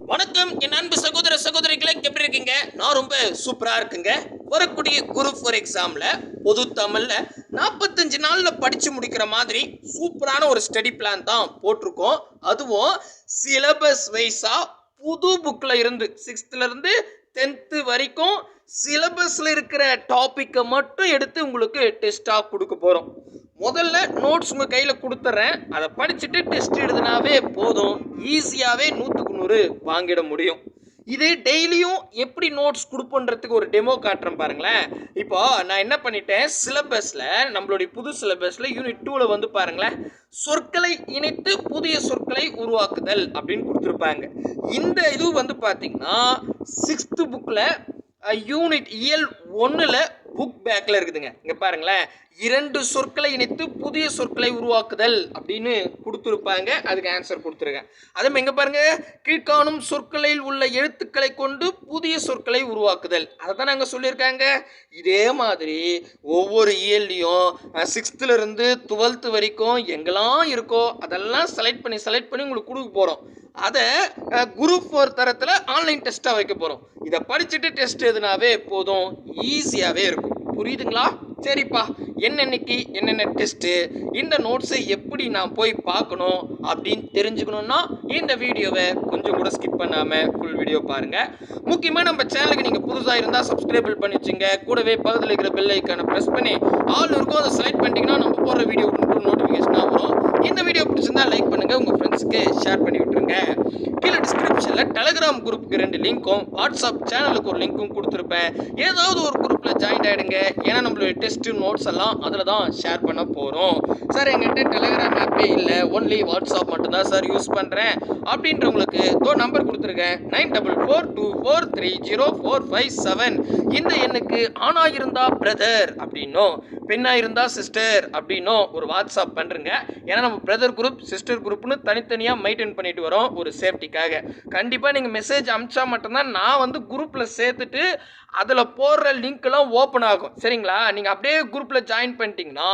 வணக்கம். என் அன்பு சகோதர சகோதரிகளை எப்படி இருக்கீங்க? நான் ரொம்ப சூப்பராக இருக்குங்க. வரக்கூடிய குரூப் ஃபோர் எக்ஸாமில் பொது தமிழில் நாற்பத்தஞ்சு நாளில் படித்து முடிக்கிற மாதிரி சூப்பரான ஒரு ஸ்டடி பிளான் தான் போட்டிருக்கோம். அதுவும் சிலபஸ் வைஸாக புது புக்கில் இருந்து சிக்ஸ்த்துலேருந்து டென்த்து வரைக்கும் சிலபஸில் இருக்கிற டாப்பிக்கை மட்டும் எடுத்து உங்களுக்கு டெஸ்ட்டாக கொடுக்க போகிறோம் முதல்ல நோட்ஸ் உங்கள் கையில் கொடுத்துட்றேன் அதை படிச்சுட்டு டெஸ்ட் எழுதுனாவே போதும். ஈஸியாகவே நூற்றுக்கு நூறு வாங்கிட முடியும். இது டெய்லியும் எப்படி நோட்ஸ் கொடுப்போன்றதுக்கு ஒரு டெமோ காட்டுறேன் பாருங்களேன். இப்போ நான் என்ன பண்ணிட்டேன்? சிலபஸில் நம்மளுடைய புது சிலபஸில் யூனிட் டூவில் வந்து பாருங்களேன். சொற்களை இணைத்து புதிய சொற்களை உருவாக்குதல் அப்படின்னு கொடுத்துருப்பாங்க. இந்த இது வந்து பார்த்திங்கன்னா சிக்ஸ்த்து புக்கில் யூனிட் இயல் ஒன்றில் புக் பேக்கில் இருக்குதுங்க. இங்கே பாருங்களேன். இரண்டு சொற்களை இணைத்து புதிய சொற்களை உருவாக்குதல் அப்படின்னு கொடுத்துருப்பாங்க. அதுக்கு ஆன்சர் கொடுத்துருக்கேன். அதே எங்கே இங்கே பாருங்க கீழ்காணும் சொற்களில் உள்ள எழுத்துக்களை கொண்டு புதிய சொற்களை உருவாக்குதல். அதை தான் நாங்கள் சொல்லியிருக்காங்க. இதே மாதிரி ஒவ்வொரு இயல்லையும் சிக்ஸ்த்துலேருந்து டுவெல்த்து வரைக்கும் எங்கெல்லாம் இருக்கோ அதெல்லாம் செலக்ட் பண்ணி செலக்ட் பண்ணி உங்களுக்கு கொடுக்க போகிறோம் அதை குரூப் ஃபோர் தரத்தில் ஆன்லைன் டெஸ்ட்டாக வைக்க போகிறோம் இதை படிச்சுட்டு டெஸ்ட் எதுனாவே போதும் ஈஸியாகவே இருக்கும். புரியுதுங்களா? சரிப்பா. என்னென்னைக்கு என்னென்ன டெஸ்ட்டு இந்த நோட்ஸை எப்படி நான் போய் பார்க்கணும் அப்படின்னு தெரிஞ்சுக்கணுன்னா இந்த வீடியோவை கொஞ்சம் கூட ஸ்கிப் பண்ணாமல் ஃபுல் வீடியோ பாருங்கள் முக்கியமாக நம்ம சேனலுக்கு நீங்கள் புதுசாக இருந்தால் சப்ஸ்கிரைபிள் பண்ணி வச்சுங்க. கூடவே பக்கத்தில் இருக்கிற பெல் ஐக்கானை ப்ரெஸ் பண்ணி ஆள் இருக்கும் அதை செலக்ட் பண்ணிட்டீங்கன்னா நம்ம போடுற வீடியோ நோட்டிஃபிகேஷனாக வரும். இந்த வீடியோ பிடிச்சிருந்தா லைக் பண்ணுங்கள் உங்கள் ஃப்ரெண்ட்ஸுக்கு ஷேர் பண்ணி விட்டுருங்க. கீழே டிஸ்கிரிப்ஷனில் டெலகிராம் குரூப்புக்கு ரெண்டு லிங்க்கும் வாட்ஸ்அப் சேனலுக்கு ஒரு லிங்க்கும் கொடுத்துருப்பேன். ஏதாவது ஒரு குரூப்பில் ஜாயின் ஆகிடுங்க ஏன்னா நம்மளுடைய டெஸ்ட்டு நோட்ஸ் எல்லாம் அதில் தான் ஷேர் பண்ண போகிறோம் சார் எங்கிட்ட டெலகிராம் ஆப்பே இல்லை. ஒன்லி வாட்ஸ்அப் மட்டும்தான் சார் யூஸ் பண்ணுறேன் அப்படின்றவங்களுக்கு தோ நம்பர் கொடுத்துருக்கேன். Nine double four two four three zero four five seven. இந்த எண்ணுக்கு ஆணாக இருந்தால் பிரதர் அப்படின்னும். பெண்ணாக இருந்தால் சிஸ்டர் அப்படின்னும் ஒரு வாட்ஸ்அப் பண்ணுறங்க ஏன்னா நம்ம பிரதர் குரூப் சிஸ்டர் குரூப்னு தனித்தனியாக மெயின்டைன் பண்ணிட்டு வரோம் ஒரு சேஃப்டிக்காக கண்டிப்பாக நீங்கள் மெசேஜ் அனுப்பிச்சா மட்டும்தான் நான் வந்து குரூப்பில் சேர்த்துட்டு அதில் போடுற லிங்க்லாம் ஓப்பன் ஆகும். சரிங்களா? நீங்கள் அப்படியே குரூப்பில் ஜாயின் பண்ணிட்டீங்கன்னா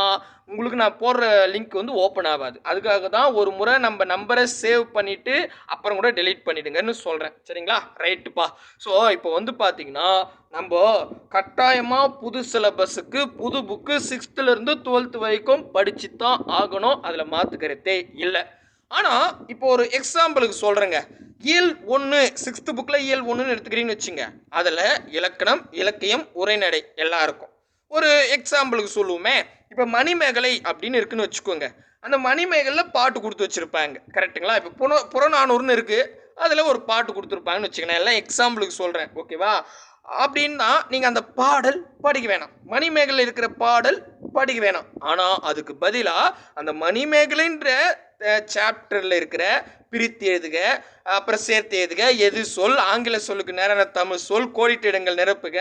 உங்களுக்கு நான் போடுற லிங்க் வந்து ஓப்பன் ஆகாது. அதுக்காக தான் ஒரு முறை நம்ம நம்பரை சேவ் பண்ணிவிட்டு அப்புறம் கூட டெலீட் பண்ணிவிடுங்கன்னு சொல்கிறேன் சரிங்களா? ரைட்டுப்பா ஸோ இப்போ வந்து பார்த்தீங்கன்னா நம்ம கட்டாயமாக புது சிலபஸுக்கு புது புக்கு சிக்ஸ்த்துலேருந்து டுவெல்த்து வரைக்கும் படித்து தான் ஆகணும். அதில் மாற்றுக்கிறதே இல்லை. ஆனால் இப்போ ஒரு எக்ஸாம்பிளுக்கு சொல்கிறேங்க இயல் ஒன்று சிக்ஸ்த்து புக்கில் இயல் ஒன்றுன்னு எடுத்துக்கிறீங்கன்னு வச்சுங்க. அதில் இலக்கணம் இலக்கியம் உரைநடை எல்லாம் இருக்கும். ஒரு எக்ஸாம்பிளுக்கு சொல்லுவோமே. இப்போ மணிமேகலை அப்படின்னு இருக்குன்னு வச்சுக்கோங்க. அந்த மணிமேகலையில் பாட்டு கொடுத்து வச்சுருப்பாங்க. கரெக்ட்டுங்களா இப்போ புற புறநானூறுன்னு இருக்குது அதில் ஒரு பாட்டு கொடுத்துருப்பாங்கன்னு வச்சுக்கோங்க எல்லாம் எக்ஸாம்பிளுக்கு சொல்கிறேன் ஓகேவா அப்படின்னா நீங்கள் அந்த பாடல் படிக்க வேணாம். மணிமேகலை இருக்கிற பாடல் படிக்க வேணாம். ஆனால் அதுக்கு பதிலாக அந்த மணிமேகலைன்ற சாப்டரில் இருக்கிற பிரித்து எழுதுக அப்புறம் சேர்த்து எழுதுக எது சொல் ஆங்கில சொல்லுக்கு நேரான தமிழ் சொல் கோடிட்டிடங்கள் நிரப்புக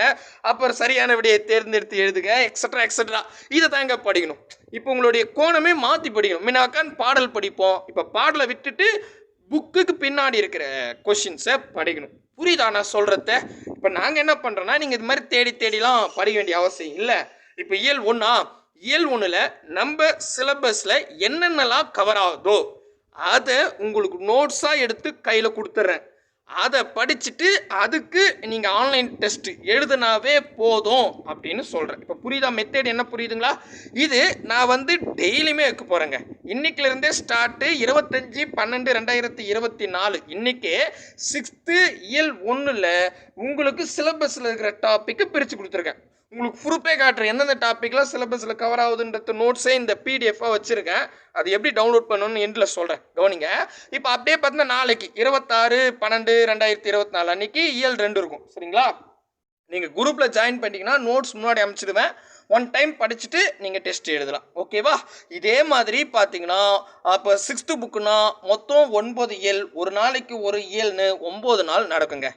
அப்புறம் சரியான விடையை தேர்ந்தெடுத்து எழுதுக எக்ஸட்ரா எக்ஸட்ரா இதை தாங்க படிக்கணும். இப்போ உங்களுடைய கோணமே மாற்றி படிக்கணும். முன்ன பாடல் படிப்போம். இப்போ பாடலை விட்டுட்டு புக்குக்கு பின்னாடி இருக்கிற கொஷின்ஸை படிக்கணும். புரியுதா? நான் சொல்கிறத இப்போ நாங்கள் என்ன பண்ணுறோன்னா நீங்கள் இது மாதிரி தேடி தேடிலாம் படிக்க வேண்டிய அவசியம் இல்லை. இப்போ இயல் ஒன்றா இயல் ஒன்றில் நம்ம சிலபஸில் என்னென்னலாம் கவர் ஆகுதோ அதை உங்களுக்கு நோட்ஸாக எடுத்து கையில் கொடுத்துட்றேன் அதை படிச்சுட்டு அதுக்கு நீங்கள் ஆன்லைன் டெஸ்ட் எழுதுனாவே போதும் அப்படின்னு சொல்கிறேன் இப்போ புரியுதா? மெத்தேட் என்ன புரியுதுங்களா? இது நான் வந்து டெய்லியுமே வைக்க போகிறேங்க இன்னைக்கிலேருந்தே ஸ்டார்ட்டு இருபத்தஞ்சி பன்னெண்டு ரெண்டாயிரத்தி இருபத்தி நாலு. இன்றைக்கே சிக்ஸ்த்து இயல் ஒன்றில் உங்களுக்கு சிலபஸில் இருக்கிற டாப்பிக்கு பிரித்து கொடுத்துருக்கேன். உங்களுக்கு ப்ரூஃபே காட்டுறேன் எந்தெந்த டாப்பிக்லாம் சிலபஸில் கவர் ஆகுதுன்றத நோட்ஸே இந்த பிடிஎஃபாக வச்சுருக்கேன். அது எப்படி டவுன்லோட் பண்ணணும்னு எண்டில் சொல்கிறேன் கவனிங்க. இப்போ அப்படியே பார்த்தீங்கன்னா நாளைக்கு இருபத்தாறு பன்னெண்டு ரெண்டாயிரத்தி இருபத்தி நாலு அன்னைக்கு இஎல் ரெண்டு இருக்கும். சரிங்களா? நீங்கள் குரூப்பில் ஜாயின் பண்ணிட்டீங்கன்னா நோட்ஸ் முன்னாடி அமைச்சிடுவேன். ஒன் டைம் படிச்சுட்டு நீங்கள் டெஸ்ட் எழுதலாம். ஓகேவா இதே மாதிரி பார்த்தீங்கன்னா அப்போ சிக்ஸ்த்து புக்குனா மொத்தம் ஒன்பது இயல். ஒரு நாளைக்கு ஒரு இயல்னு ஒம்பது நாள் நடக்குங்க.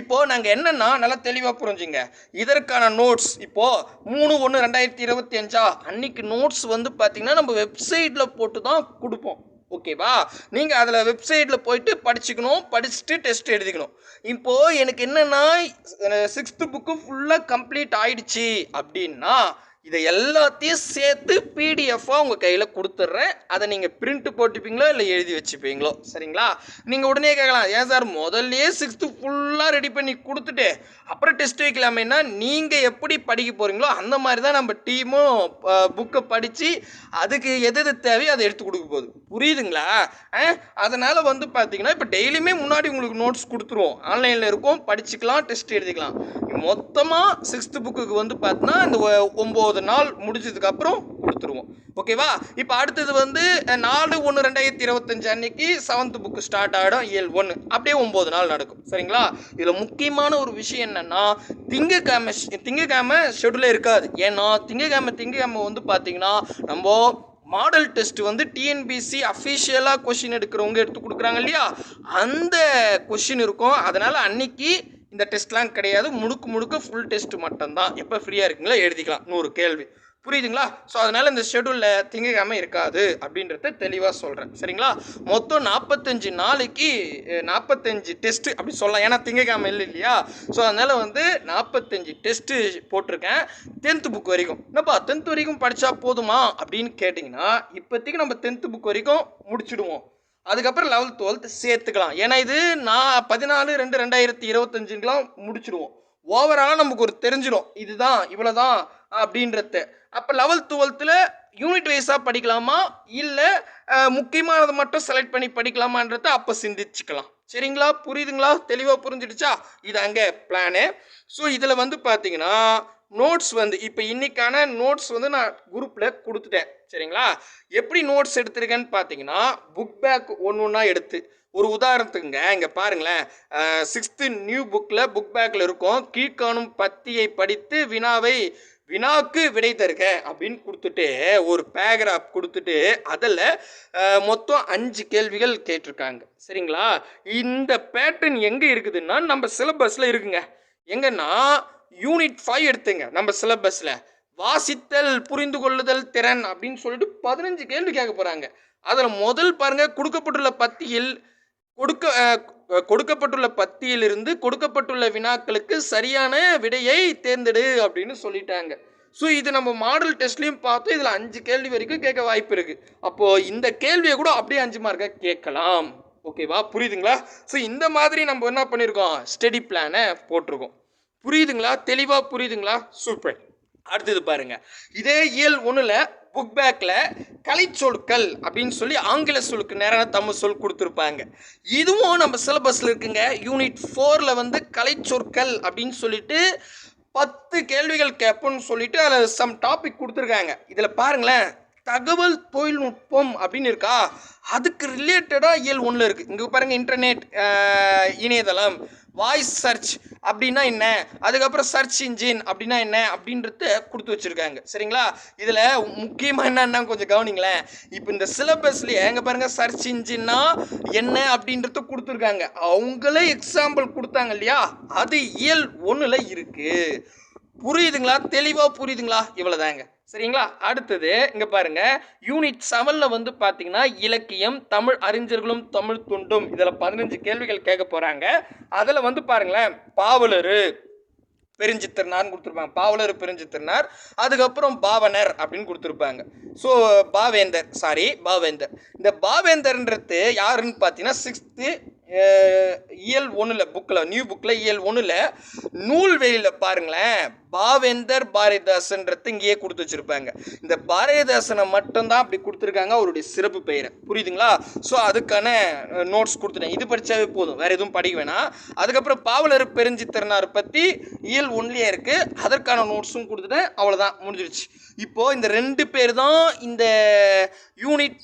இப்போது நாங்கள் என்னென்னா நல்லா தெளிவாக புரிஞ்சுங்க. இதற்கான நோட்ஸ் இப்போது மூணு ஒன்று ரெண்டாயிரத்தி இருபத்தி அஞ்சா? அன்னைக்கு நோட்ஸ் வந்து பார்த்தீங்கன்னா நம்ம வெப்சைட்டில் போட்டு தான் கொடுப்போம். ஓகேவா நீங்கள் அதில் வெப்சைட்டில் போயிட்டு படிச்சுக்கணும் படிச்சுட்டு டெஸ்ட் எழுதிக்கணும். இப்போது எனக்கு என்னென்னா சிக்ஸ்த்து புக்கு ஃபுல்லாக கம்ப்ளீட் ஆயிடுச்சு அப்படின்னா இதை எல்லாத்தையும் சேர்த்து பிடிஎஃபாக உங்கள் கையில் கொடுத்துட்றேன் அதை நீங்கள் பிரிண்ட்டு போட்டுப்பீங்களோ இல்லை எழுதி வச்சுப்பீங்களோ? சரிங்களா? நீங்கள் உடனே கேட்கலாம் ஏன் சார் முதல்லையே சிக்ஸ்த்து ஃபுல்லாக ரெடி பண்ணி கொடுத்துட்டு அப்புறம் டெஸ்ட் வைக்கலாமேன்னா நீங்கள் எப்படி படிக்க போகிறீங்களோ அந்த மாதிரி தான் நம்ம டீமும் புக்கை படித்து அதுக்கு எது எது தேவையோ அதை எடுத்து கொடுக்க போகுது. புரியுதுங்களா? அதனால் வந்து பார்த்தீங்கன்னா இப்போ டெய்லியுமே முன்னாடி உங்களுக்கு நோட்ஸ் கொடுத்துருவோம். ஆன்லைனில் இருக்கும் படிச்சுக்கலாம் டெஸ்ட் எழுதிக்கலாம். மொத்தமாக சிக்ஸ்த்து புக்குக்கு வந்து பார்த்தீங்கன்னா இந்த ஒ- ஒம்பது நாள் முடிஞ்சதுக்கப்புறம் கொடுத்துருவோம். ஓகேவா இப்போ அடுத்தது வந்து நாலு ஒன்று ரெண்டாயிரத்தி இருபத்தஞ்சு அன்னைக்கு செவன்த் புக்கு ஸ்டார்ட் ஆகிடும் இயல் ஒன்று அப்படியே ஒம்பது நாள் நடக்கும். சரிங்களா? இதில் முக்கியமான ஒரு விஷயம் என்னென்னா திங்கக்கிழமை திங்கக்கிழமை ஷெடியூலே இருக்காது. ஏன்னா திங்கக்கிழமை திங்கக்கிழமை வந்து பார்த்தீங்கன்னா நம்ம மாடல் டெஸ்ட் வந்து டிஎன்பிசி அஃபிஷியலாக கொஷின் எடுக்கிறவங்க எடுத்து கொடுக்குறாங்க இல்லையா? அந்த கொஷின் இருக்கும். அதனால் அன்னைக்கு இந்த டெஸ்ட்லாம் கிடையாது. முழுக்க முழுக்க ஃபுல் டெஸ்ட் மட்டும்தான். எப்போ ஃப்ரீயாக இருக்குங்களோ எழுதிக்கலாம். நூறு கேள்வி. புரியுதுங்களா? ஸோ அதனால் இந்த ஷெடியூலில் திங்கக்கிழமை இருக்காது அப்படின்றத தெளிவாக சொல்கிறேன் சரிங்களா? மொத்தம் நாற்பத்தஞ்சு நாளைக்கு நாற்பத்தஞ்சு டெஸ்ட்டு அப்படி சொல்லலாம். ஏன்னா திங்கக்கிழமை இல்லை இல்லையா? ஸோ அதனால் வந்து நாற்பத்தஞ்சு டெஸ்ட்டு போட்டிருக்கேன். டென்த்து புக் வரைக்கும். என்னப்பா டென்த் வரைக்கும் படித்தா போதுமா? அப்படின்னு கேட்டிங்கன்னா இப்போதைக்கு நம்ம டென்த்து புக் வரைக்கும் முடிச்சுடுவோம். அதுக்கப்புறம் லெவல்த் டுவெல்த் சேர்த்துக்கலாம். ஏன்னா இது நான் பதினாலு ரெண்டு ரெண்டாயிரத்தி இருபத்தஞ்சுக்கெலாம் முடிச்சிடுவோம். ஓவராலாக நமக்கு ஒரு தெரிஞ்சிடும். இதுதான் இவ்வளோ தான் அப்படின்றத. அப்போ லெவல்த் டுவெல்த்தில் யூனிட் வைஸாக படிக்கலாமா? இல்லை முக்கியமானதை மட்டும் செலக்ட் பண்ணி படிக்கலாமான்றத அப்போ சிந்திச்சுக்கலாம். சரிங்களா? புரியுதுங்களா? தெளிவாக புரிஞ்சிடுச்சா? இது அங்கே பிளானு ஸோ இதில் வந்து பார்த்தீங்கன்னா நோட்ஸ் வந்து இப்போ இன்னைக்கான நோட்ஸ் வந்து நான் குரூப்பில் கொடுத்துட்டேன். சரிங்களா? எப்படி நோட்ஸ் எடுத்திருக்கேன்னு பார்த்தீங்கன்னா புக் பேக் ஒன்று ஒன்றா எடுத்து ஒரு உதாரணத்துக்குங்க இங்கே பாருங்களேன். சிக்ஸ்த்து நியூ புக்கில் புக் பேக்கில் இருக்கும் கீழ்காணும் பத்தியை படித்து வினாவை வினாவுக்கு விடை தருக அப்படின்னு கொடுத்துட்டு ஒரு பேராகிராஃப் கொடுத்துட்டு அதில் மொத்தம் அஞ்சு கேள்விகள் கேட்டிருக்காங்க. சரிங்களா? இந்த பேட்டர்ன் எங்கே இருக்குதுன்னா நம்ம சிலபஸில் இருக்குங்க. எங்கன்னா யூனிட் ஃபைவ் எடுத்துங்க. நம்ம சிலபஸில் வாசித்தல் புரிந்து கொள்ளுதல் திறன் அப்படின்னு சொல்லிட்டு பதினஞ்சு கேள்வி கேட்க போகிறாங்க அதில் முதல் பாருங்கள் கொடுக்கப்பட்டுள்ள பத்தியில் கொடுக்க கொடுக்கப்பட்டுள்ள பத்தியிலிருந்து கொடுக்கப்பட்டுள்ள வினாக்களுக்கு சரியான விடையை தேர்ந்தெடு அப்படின்னு சொல்லிட்டாங்க. ஸோ இது நம்ம மாடல் டெஸ்ட்லேயும் பார்த்தோம் இதில் அஞ்சு கேள்வி வரைக்கும் கேட்க வாய்ப்பு இருக்குது அப்போது இந்த கேள்வியை கூட அப்படியே அஞ்சு மார்க்காக கேட்கலாம். ஓகேவா புரியுதுங்களா? ஸோ இந்த மாதிரி நம்ம என்ன பண்ணியிருக்கோம் ஸ்டடி பிளானை போட்டிருக்கோம். புரியுதுங்களா? தெளிவாக புரியுதுங்களா? சூப்பர் அடுத்தது பாருங்க. இதே இயல் ஒன்றில் புக் பேக்கில் கலைச்சொற்கள் அப்படின்னு சொல்லி ஆங்கில சொல்லுக்கு நேரான தமிழ் சொல் கொடுத்துருப்பாங்க. இதுவும் நம்ம சிலபஸில் இருக்குங்க. யூனிட் ஃபோரில் வந்து கலைச்சொற்கள் அப்படின்னு சொல்லிட்டு பத்து கேள்விகள் கேட்போம்னு சொல்லிட்டு அதில் சம் டாபிக் கொடுத்துருக்காங்க. இதில் பாருங்களேன். தகவல் தொழில்நுட்பம் அப்படின்னு இருக்கா? அதுக்கு ரிலேட்டடாக இயல் ஒன்றில் இருக்குது இங்கே பாருங்கள் இன்டர்நெட் இணையதளம். வாய்ஸ் சர்ச் அப்படின்னா என்ன? அதுக்கப்புறம் சர்ச் இன்ஜின் அப்படின்னா என்ன? அப்படின்றத கொடுத்து வச்சுருக்காங்க. சரிங்களா? இதில் முக்கியமாக என்னன்னா கொஞ்சம் கவனிங்களேன். இப்போ இந்த சிலபஸ்லேயே எங்கே பாருங்கள் சர்ச் இன்ஜின்னா என்ன அப்படின்றத கொடுத்துருக்காங்க. அவங்களே எக்ஸாம்பிள் கொடுத்தாங்க இல்லையா? அது இயல் ஒன்றில் இருக்குது புரியுதுங்களா? தெளிவாக புரியுதுங்களா? இவ்வளோதாங்க சரிங்களா? அடுத்தது இங்கே பாருங்க. யூனிட் செவனில் வந்து பார்த்தீங்கன்னா இலக்கியம் தமிழ் அறிஞர்களும் தமிழ் துண்டும். இதில் பதினஞ்சு கேள்விகள் கேட்க போகிறாங்க அதில் வந்து பாருங்களேன் பாவலர் பெருஞ்சித்திரனார்னு கொடுத்துருப்பாங்க. பாவலர் பெருஞ்சித்திரனார். அதுக்கப்புறம் பாவனர் அப்படின்னு கொடுத்துருப்பாங்க. So Pavendar sorry Pavendar. இந்த பாவேந்தர்ன்றது யாருன்னு பார்த்தீங்கன்னா சிக்ஸ்த்து இயல் ஒன்றில் புக்கில் நியூ புக்கில் இயல் ஒன்றில் நூல்வெளியில் பாருங்களேன் பாவேந்தர் பாரதிதாசன்றது இங்கேயே கொடுத்து வச்சுருப்பாங்க. இந்த பாரதிதாசனை மட்டும்தான் அப்படி கொடுத்துருக்காங்க அவருடைய சிறப்பு பெயரை. புரியுதுங்களா? ஸோ அதுக்கான நோட்ஸ் கொடுத்துட்டேன். இது படித்தாவே போதும். வேறு எதுவும் படிக்க வேணாம். அதுக்கப்புறம் பாவலர் பெருஞ்சித்திரனார் பற்றி இயல் ஒன்றிலே இருக்குது அதற்கான நோட்ஸும் கொடுத்துட்டேன். அவ்வளோதான் முடிஞ்சிருச்சு. இப்போது இந்த ரெண்டு பேர் தான் இந்த யூனிட்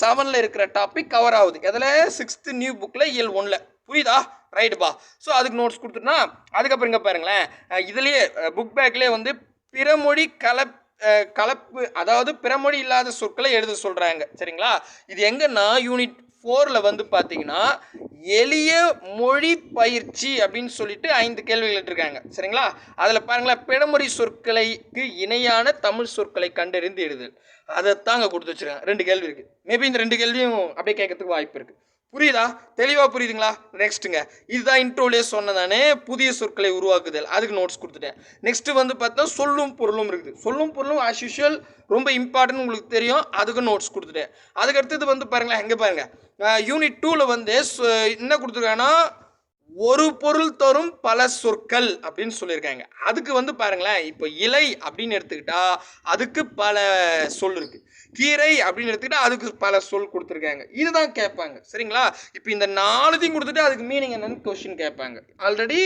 செவனில் இருக்கிற டாபிக் கவர் ஆகுது. எதில்? சிக்ஸ்த்து நியூ புக்கில் இயல் ஒன்றில் புரியுதா? ரைட்டுப்பா ஸோ அதுக்கு நோட்ஸ் கொடுத்துட்டா அதுக்கப்புறம் இங்கே பாருங்களேன். இதுலேயே புக் பேக்லேயே வந்து பிறமொழி கலப் கலப்பு அதாவது பிறமொழி இல்லாத சொற்களை எழுத சொல்கிறாங்க சரிங்களா? இது எங்கன்னா யூனிட் ஃபோரில் வந்து பார்த்தீங்கன்னா எளிய மொழி பயிற்சி அப்படின்னு சொல்லிட்டு ஐந்து கேள்விகள் இருக்காங்க சரிங்களா? அதில் பாருங்களேன் பிறமொழி சொற்களைக்கு இணையான தமிழ் சொற்களை கண்டறிந்து எழுதுதல். அதை தாங்க கொடுத்து வச்சிருக்காங்க. ரெண்டு கேள்வி இருக்குது மேபி இந்த ரெண்டு கேள்வியும் அப்படியே கேட்கறதுக்கு வாய்ப்பு இருக்குது புரியுதா? தெளிவாக புரியுதுங்களா? நெக்ஸ்ட்டுங்க இதுதான் இன்ட்ரோலே சொன்னதானே புதிய சொற்களை உருவாக்குதல். அதுக்கு நோட்ஸ் கொடுத்துட்டேன். நெக்ஸ்ட்டு வந்து பார்த்தா சொல்லும் பொருளும் இருக்குது. சொல்லும் பொருளும் ஆஸ் யூஷுவல் ரொம்ப இம்பார்ட்டன்ட் உங்களுக்கு தெரியும். அதுக்கு நோட்ஸ் கொடுத்துட்டேன். அதுக்கு அடுத்தது வந்து பாருங்களேன் எங்கே பாருங்கள் யூனிட் டூவில் வந்து என்ன கொடுத்துருக்காங்கன்னா ஒரு பொருள் தரும் பல சொற்கள் அப்படின்னு சொல்லியிருக்காங்க. அதுக்கு வந்து பாருங்களேன் இப்போ இலை அப்படின்னு எடுத்துக்கிட்டா அதுக்கு பல சொல் இருக்கு. கீரை அப்படின்னு எடுத்துக்கிட்டா அதுக்கு பல சொல் கொடுத்துருக்காங்க. இதுதான் கேட்பாங்க. சரிங்களா? இப்போ இந்த நாலுதையும் கொடுத்துட்டு அதுக்கு மீனிங் என்னன்னு கொஷின் கேட்பாங்க. ஆல்ரெடி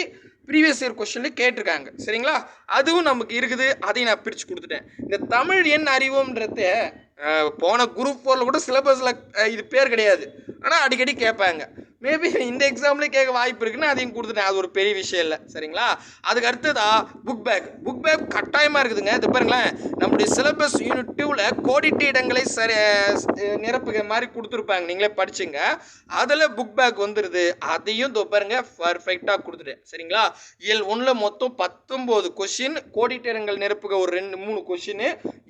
ப்ரீவியஸ் இயர் கொஸ்டின்ல கேட்டிருக்காங்க. சரிங்களா? அதுவும் நமக்கு இருக்குது. அதையும் நான் பிரித்து கொடுத்துட்டேன். இந்த தமிழ் எண் அறிவோம்ன்றத போன குரூப் ஃபோரில் கூட சிலபஸில் இது பேர் கிடையாது. ஆனால் அடிக்கடி கேட்பாங்க. மேபி இந்த எக்ஸாம்லேயே கேட்க வாய்ப்பு இருக்குன்னு அதையும் கொடுத்துட்டேன். அது ஒரு பெரிய விஷயம் இல்லை. சரிங்களா? அதுக்கு அடுத்ததா புக் பேக் புக் பேக் கட்டாயமாக இருக்குதுங்க. இது பாருங்களேன். நம்முடைய சிலபஸ் யூனிட் டூவில் கோடிட்டு இடங்களை சரி நிரப்புகிற மாதிரி கொடுத்துருப்பாங்க. நீங்களே படிச்சுங்க. அதில் புக் பேக் வந்துடுது அதையும் இதோ பாருங்க பர்ஃபெக்டாக கொடுத்துட்டேன். சரிங்களா? இயல் ஒன்றில் மொத்தம் பத்தொம்போது கொஷின் கோடிட்டு இடங்கள் நிரப்புக ஒரு ரெண்டு மூணு கொஷின்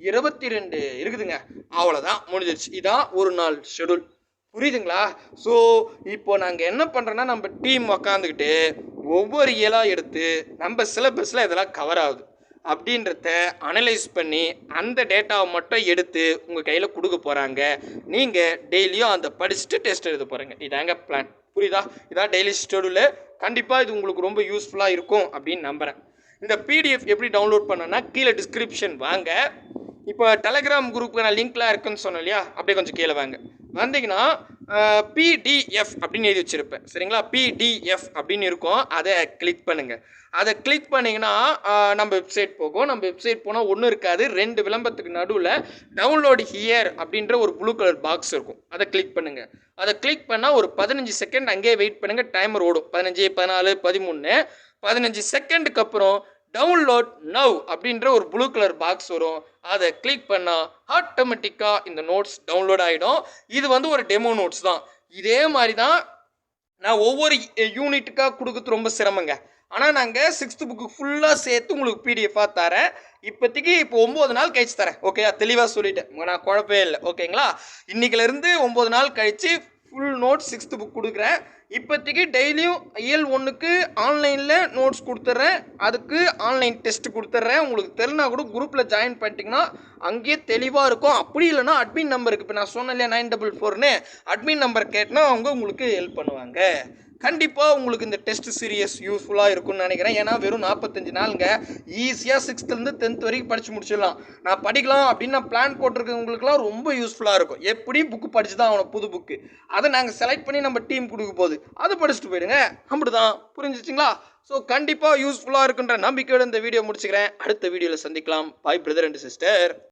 இருபத்தி ரெண்டு இருக்குதுங்க. அவ்வளோதான் முடிஞ்சிருச்சு. இதான் ஒரு நாள் ஷெடியூல் புரியுதுங்களா? ஸோ இப்போ நாங்கள் என்ன பண்ணுறோன்னா நம்ம டீம் உக்காந்துக்கிட்டு ஒவ்வொரு இயலாக எடுத்து நம்ம சிலபஸில் இதெல்லாம் கவர் ஆகுது. அப்படின்றத அனலைஸ் பண்ணி அந்த டேட்டாவை மட்டும் எடுத்து உங்கள் கையில் கொடுக்க போகிறாங்க நீங்கள் டெய்லியும் அந்த படிச்சுட்டு டெஸ்ட் எழுத போகிறீங்க இதாங்க பிளான் புரியுதா? இதான் டெய்லி ஷெடியூலு கண்டிப்பாக இது உங்களுக்கு ரொம்ப யூஸ்ஃபுல்லாக இருக்கும் அப்படின்னு நம்புகிறேன் இந்த பிடிஎஃப் எப்படி டவுன்லோட் பண்ணனா கீழே டிஸ்கிரிப்ஷன் வாங்க. இப்போ டெலகிராம் குரூப்புக்கு நான் லிங்க்லாம் இருக்குன்னு சொன்னேன் இல்லையா? அப்படியே கொஞ்சம் கீழே வாங்க. வந்தீங்கன்னா பிடிஎஃப் அப்படின்னு எழுதி வச்சுருப்பேன். சரிங்களா? பிடிஎஃப் அப்படின்னு இருக்கும். அதை கிளிக் பண்ணுங்கள் அதை கிளிக் பண்ணிங்கன்னா நம்ம வெப்சைட் போகும். நம்ம வெப்சைட் போனால் ஒன்றும் இருக்காது. ரெண்டு விளம்பரத்துக்கு நடுவில் டவுன்லோட் ஹியர் அப்படின்ற ஒரு ப்ளூ கலர் பாக்ஸ் இருக்கும். அதை கிளிக் பண்ணுங்கள் அதை கிளிக் பண்ணால் ஒரு பதினஞ்சு செகண்ட் அங்கேயே வெயிட் பண்ணுங்கள் டைமர் ஓடும். பதினஞ்சு பதினாலு பதிமூணு. பதினஞ்சு செகண்டுக்கு அப்புறம் டவுன்லோட் நவ் அப்படின்ற ஒரு ப்ளூ கலர் பாக்ஸ் வரும். அதை கிளிக் பண்ணால் ஆட்டோமேட்டிக்காக இந்த நோட்ஸ் டவுன்லோட் ஆகிடும் இது வந்து ஒரு டெமோ நோட்ஸ் தான். இதே மாதிரி தான் நான் ஒவ்வொரு யூனிட்டுக்காக கொடுக்குறது ரொம்ப சிரமங்க. ஆனால் நாங்கள் சிக்ஸ்த்து புக்கு ஃபுல்லாக சேர்த்து உங்களுக்கு பிடிஎஃபாக தரேன். இப்போதைக்கு இப்போ ஒம்பது நாள் கழிச்சு தரேன். ஓகேயா தெளிவாக சொல்லிட்டேன். நான் குழப்பே இல்லை. ஓகேங்களா இன்றைக்கிலேருந்து ஒம்பது நாள் கழித்து ஃபுல் நோட் சிக்ஸ்த்து புக் கொடுக்குறேன். இப்போதைக்கு டெய்லியும் இயல் ஒன்றுக்கு ஆன்லைனில் நோட்ஸ் கொடுத்துட்றேன். அதுக்கு ஆன்லைன் டெஸ்ட் கொடுத்துட்றேன். உங்களுக்கு தெரிலனா கூட குரூப்பில் ஜாயின் பண்ணிட்டீங்கன்னா அங்கேயே தெளிவாக இருக்கும். அப்படி இல்லைன்னா அட்மின் நம்பருக்கு இப்போ நான் சொன்னேன் இல்லையா நைன் டபுள் ஃபோர்னு அட்மின் நம்பர் கேட்டினா அவங்க உங்களுக்கு ஹெல்ப் பண்ணுவாங்க. கண்டிப்பாக உங்களுக்கு இந்த டெஸ்ட் சீரியஸ் யூஸ்ஃபுல்லாக இருக்கும்னு நினைக்கிறேன். ஏன்னா வெறும் நாற்பத்தஞ்சு நாளுங்க. ஈஸியாக சிக்ஸ்த்துலேருந்து டென்த் வரைக்கும் படித்து முடிச்சிடலாம். நான் படிக்கலாம் அப்படின்னு நான் பிளான் போட்டிருக்கவங்களுக்குலாம் ரொம்ப யூஸ்ஃபுல்லாக இருக்கும். எப்படி புக்கு படிச்சு தான் ஆகணும் புது புக்கு அதை நாங்கள் செலக்ட் பண்ணி நம்ம டீம் கொடுக்க போகுது. அதை படிச்சுட்டு போயிடுங்க. அப்படிதான். புரிஞ்சிச்சிங்களா? ஸோ கண்டிப்பாக யூஸ்ஃபுல்லாக இருக்குன்ற நம்பிக்கையோட இந்த வீடியோ முடிச்சுக்கிறேன். அடுத்த வீடியோவில் சந்திக்கலாம். பாய் பிரதர் அண்ட் சிஸ்டர்